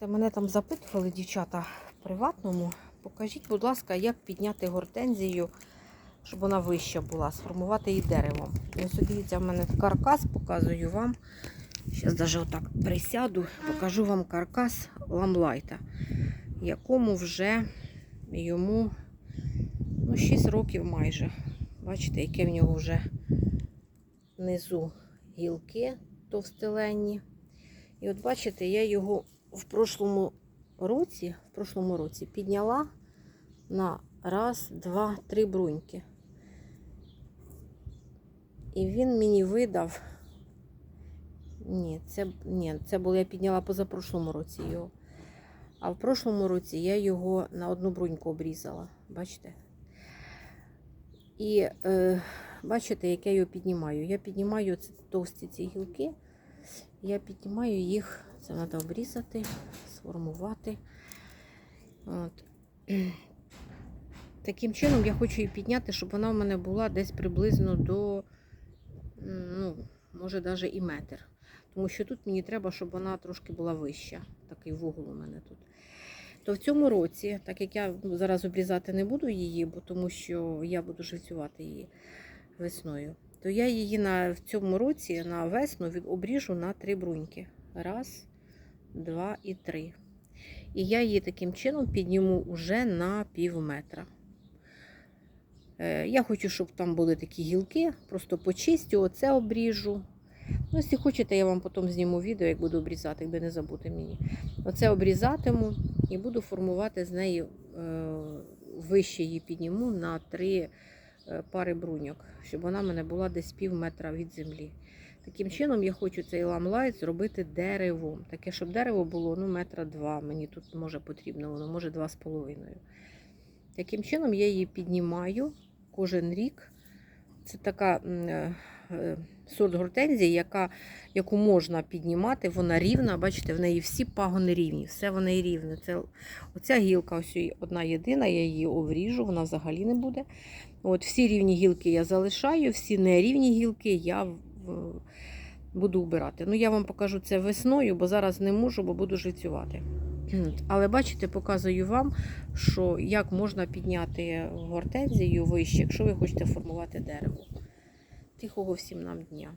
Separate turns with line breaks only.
Знаєте, мене там запитували дівчата в приватному. Покажіть, будь ласка, як підняти гортензію, щоб вона вища була, сформувати її деревом. І ось дивіться, в мене каркас, показую вам. Зараз навіть отак присяду, покажу вам каркас ламлайта, якому вже йому ну, 6 років майже. Бачите, яке в нього вже внизу гілки товстеленні. І от бачите, я його в прошлому році, в прошлому році підняла на раз, два, три бруньки. І він мені видав. Ні, це, ні, це було я підняла позапрошлому році його. А в прошлому році я його на одну бруньку обрізала. Бачите? І е, бачите, як я його піднімаю. Я піднімаю ці товсті ці гілки. Я піднімаю їх, це треба обрізати, сформувати. От. Таким чином я хочу її підняти, щоб вона в мене була десь приблизно до, ну, може, навіть і метр. Тому що тут мені треба, щоб вона трошки була вища. Такий вугол у мене тут. То в цьому році, так як я зараз обрізати не буду її, бо тому що я буду живцювати її весною, то я її на, в цьому році на весну обріжу на три бруньки. Раз, два і три. І я її таким чином підніму уже на пів метра. Е, Я хочу, щоб там були такі гілки, просто почистю, оце обріжу. Ну, якщо хочете, я вам потім зніму відео, як буду обрізати, якби не забути мені. Оце обрізатиму і буду формувати з неї е, вище її підніму на три е, пари бруньок, щоб вона в мене була десь пів метра від землі. Таким чином я хочу цей ламлайт зробити деревом. Таке, щоб дерево було ну, метра два. Мені тут може потрібно, воно може два з половиною. Таким чином я її піднімаю кожен рік. Це така е, е, сорт гортензії, яка, яку можна піднімати, вона рівна. Бачите, в неї всі пагони рівні, все в неї рівне. Це, оця гілка ось одна єдина, я її обріжу, вона взагалі не буде. От Всі рівні гілки я залишаю, всі нерівні гілки я буду убирати. Ну, я вам покажу це весною, бо зараз не можу, бо буду жицювати. Але бачите, показую вам, що як можна підняти гортензію вище, якщо ви хочете формувати дерево. Тихого всім нам дня.